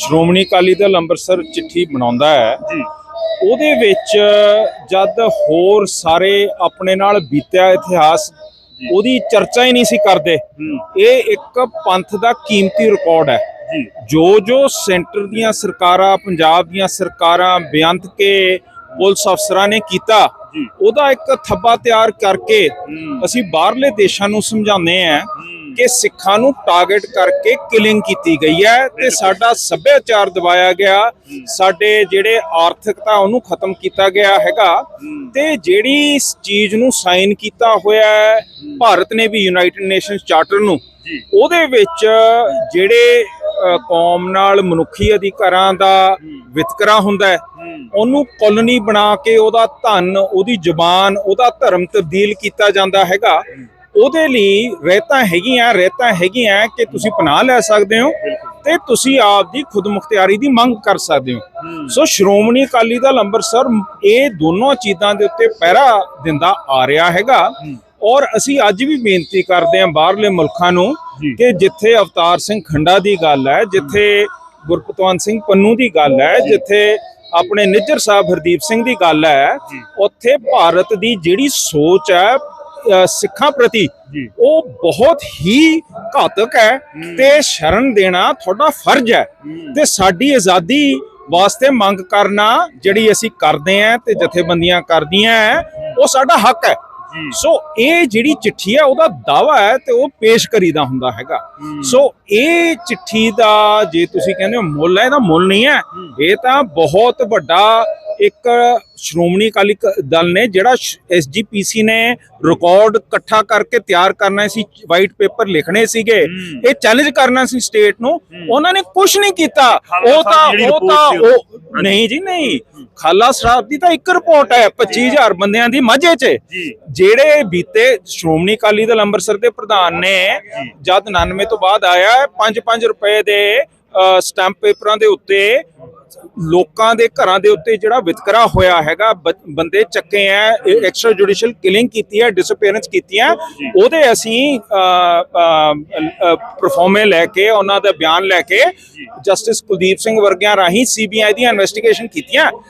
ਸ਼੍ਰੋਮਣੀ ਅਕਾਲੀ ਦਲ ਅੰਮ੍ਰਿਤਸਰ ਚਿੱਠੀ ਬਣਾਉਂਦਾ ਹੈ। ਉਹਦੇ ਵਿੱਚ ਜਦ ਹੋਰ ਸਾਰੇ ਆਪਣੇ ਨਾਲ ਬੀਤਿਆ ਇਤਿਹਾਸ ਉਹਦੀ ਚਰਚਾ ਹੀ ਨਹੀਂ ਸੀ ਕਰਦੇ। ਇਹ ਇੱਕ ਪੰਥ ਦਾ ਕੀਮਤੀ ਰਿਕਾਰਡ ਹੈ। ਜੀ। ਜੋ ਸੈਂਟਰ ਦੀਆਂ ਸਰਕਾਰਾਂ ਪੰਜਾਬ ਦੀਆਂ ਸਰਕਾਰਾਂ ਬੇਅੰਤ ਕੇ ਪੁਲਿਸ ਅਫਸਰਾਂ ਨੇ ਕੀਤਾ ਉਹਦਾ ਇੱਕ ਥੱਬਾ ਤਿਆਰ ਕਰਕੇ ਅਸੀਂ ਬਾਹਰਲੇ ਦੇਸ਼ਾਂ ਨੂੰ ਸਮਝਾਉਂਦੇ ਆ ਕਿ ਸਿੱਖਾਂ ਨੂੰ ਟਾਰਗੇਟ ਕਰਕੇ ਕਿਲਿੰਗ ਕੀਤੀ ਗਈ ਹੈ ਤੇ ਸਾਡਾ ਸੱਭਿਆਚਾਰ ਦਬਾਇਆ ਗਿਆ। ਸਾਡੇ ਜਿਹੜੇ ਆਰਥਿਕਤਾ ਉਹਨੂੰ ਖਤਮ ਕੀਤਾ ਗਿਆ ਹੈਗਾ। ਤੇ ਜਿਹੜੀ ਇਸ ਚੀਜ਼ ਨੂੰ ਸਾਈਨ ਕੀਤਾ ਹੋਇਆ ਹੈ ਭਾਰਤ ਨੇ ਵੀ ਯੂਨਾਈਟਿਡ ਨੇਸ਼ਨਸ ਚਾਰਟਰ ਨੂੰ। ਉਹਦੇ ਵਿੱਚ ਜਿਹੜੇ ਕੌਮ ਨਾਲ ਮਨੁੱਖੀ ਅਧਿਕਾਰਾਂ ਦਾ ਵਿਤਕਰਾ ਹੁੰਦਾ ਹੂੰ ਉਹਨੂੰ ਕਲੋਨੀ ਬਣਾ ਕੇ ਉਹਦਾ ਧਨ ਉਹਦੀ ਜ਼ੁਬਾਨ ਉਹਦਾ ਧਰਮ ਤਬਦੀਲ ਕੀਤਾ ਜਾਂਦਾ ਹੈਗਾ। ਉਹਦੇ ਲਈ ਰਹਿਤਾਂ ਹੈਗੀਆਂ ਰਹਿਤਾਂ ਹੈਗੀਆਂ ਕਿ ਤੁਸੀਂ ਪਨਾਹ ਲੈ ਸਕਦੇ ਹੋ ਤੇ ਤੁਸੀਂ ਆਪ ਦੀ ਖੁਦਮੁਖਤਿਆਰੀ ਦੀ ਮੰਗ ਕਰ ਸਕਦੇ ਹੋ ਸੋ ਸ਼੍ਰੋਮਣੀ ਅਕਾਲੀ ਦਲ ਅੰਮ੍ਰਿਤਸਰ ਇਹ ਦੋਨੋਂ ਚੀਜ਼ਾਂ ਦੇ ਉੱਤੇ ਪਹਿਰਾ ਦਿੰਦਾ ਆ ਰਿਹਾ ਹੈਗਾ ਔਰ ਅਸੀਂ ਅੱਜ ਵੀ ਬੇਨਤੀ ਕਰਦੇ ਹਾਂ ਬਾਹਰਲੇ ਮੁਲਕਾਂ ਨੂੰ। ਕਿ ਜਿੱਥੇ ਅਵਤਾਰ ਸਿੰਘ ਖੰਡਾ ਦੀ ਗੱਲ ਹੈ ਜਿੱਥੇ ਗੁਰਪਤਵੰਤ ਸਿੰਘ ਪੰਨੂ ਦੀ ਗੱਲ ਹੈ ਜਿੱਥੇ ਆਪਣੇ ਨਿੱਜਰ ਸਾਹਿਬ ਹਰਦੀਪ ਸਿੰਘ ਦੀ ਗੱਲ ਹੈ। ਉੱਥੇ ਭਾਰਤ ਦੀ ਜਿਹੜੀ ਸੋਚ ਹੈ ਸਿੱਖਾਂ ਪ੍ਰਤੀ ਉਹ ਬਹੁਤ ਹੀ ਘਾਤਕ ਹੈ ਤੇ ਸ਼ਰਨ ਦੇਣਾ ਤੁਹਾਡਾ ਫਰਜ਼ ਹੈ। ਤੇ ਸਾਡੀ ਆਜ਼ਾਦੀ ਵਾਸਤੇ ਮੰਗ ਕਰਨਾ ਜਿਹੜੀ ਅਸੀਂ ਕਰਦੇ ਆਂ ਤੇ ਜਥੇਬੰਦੀਆਂ ਕਰਦੀਆਂ ਉਹ ਸਾਡਾ ਹੱਕ ਹੈ। ਸੋ ਇਹ ਜਿਹੜੀ ਚਿੱਠੀ ਹੈ ਉਹਦਾ ਦਾਵਾ ਹੈ ਤੇ ਉਹ ਪੇਸ਼ ਕਰੀਦਾ ਹੁੰਦਾ ਹੈਗਾ। ਸੋ ਇਹ ਚਿੱਠੀ ਦਾ ਜੇ ਤੁਸੀਂ ਕਹਿੰਦੇ ਹੋ ਮੁੱਲ ਹੈ ਇਹਦਾ ਮੁੱਲ ਨਹੀਂ ਹੈ। ਇਹ ਤਾਂ ਬਹੁਤ ਵੱਡਾ ਇੱਕ ਸ਼੍ਰੋਮਣੀ ਅਕਾਲੀ ਦਲ ਨੇ ਜਿਹੜਾ ਐਸਜੀਪੀਸੀ ਨੇ ਰਿਕਾਰਡ ਇਕੱਠਾ ਕਰਕੇ ਤਿਆਰ ਕਰਨਾ ਸੀ ਵਾਈਟ ਪੇਪਰ ਲਿਖਣੇ ਸੀਗੇ। ਇਹ ਚੈਲੰਜ ਕਰਨਾ ਸੀ ਸਟੇਟ ਨੂੰ। ਉਹਨਾਂ ਨੇ ਕੁਝ ਨਹੀਂ ਕੀਤਾ। ਉਹ ਤਾਂ ਉਹ ਤਾਂ ਉਹ। ਨਹੀਂ ਜੀ ਨਹੀਂ। ਖਾਲਾ ਸਾਹਿਬ ਦੀ ਤਾਂ ਇੱਕ ਰਿਪੋਰਟ ਹੈ 25000 ਬੰਦਿਆਂ ਦੀ ਮਾਝੇ 'ਚ। ਜਿਹੜੇ ਬੀਤੇ ਸ਼੍ਰੋਮਣੀ ਅਕਾਲੀ ਦਲ ਅੰਮ੍ਰਿਤਸਰ ਦੇ ਪ੍ਰਧਾਨ ਨੇ ਜਦ 99 ਤੋਂ ਬਾਅਦ ਆਇਆ 5-5 ਰੁਪਏ ਦੇ ਸਟੈਂਪ ਪੇਪਰਾਂ ਦੇ ਉੱਤੇ, ਲੋਕਾਂ ਦੇ ਘਰਾਂ ਦੇ ਉੱਤੇ ਜਿਹੜਾ ਵਿਤਕਰਾ ਹੋਇਆ ਹੈਗਾ, ਬ- ਬੰਦੇ ਚੱਕੇ ਆ ਐਕਸਟਰਾ ਜੁਡੀਸ਼ੀਅਲ ਕਿਲਿੰਗ ਕੀਤੀ ਹੈ ਡਿਸਅਪੀਅਰੈਂਸ ਕੀਤੀਆਂ ਉਹਦੇ ਅਸੀਂ ਪਰਫਾਰਮੇ ਲੈ ਕੇ, ਉਹਨਾਂ ਦਾ ਬਿਆਨ ਲੈ ਕੇ ਜਸਟਿਸ ਕੁਲਦੀਪ ਸਿੰਘ ਵਰਗਿਆਂ ਰਾਹੀਂ ਸੀਬੀਆਈ ਦੀਆਂ ਇਨਵੈਸਟੀਗੇਸ਼ਨ ਕੀਤੀਆਂ।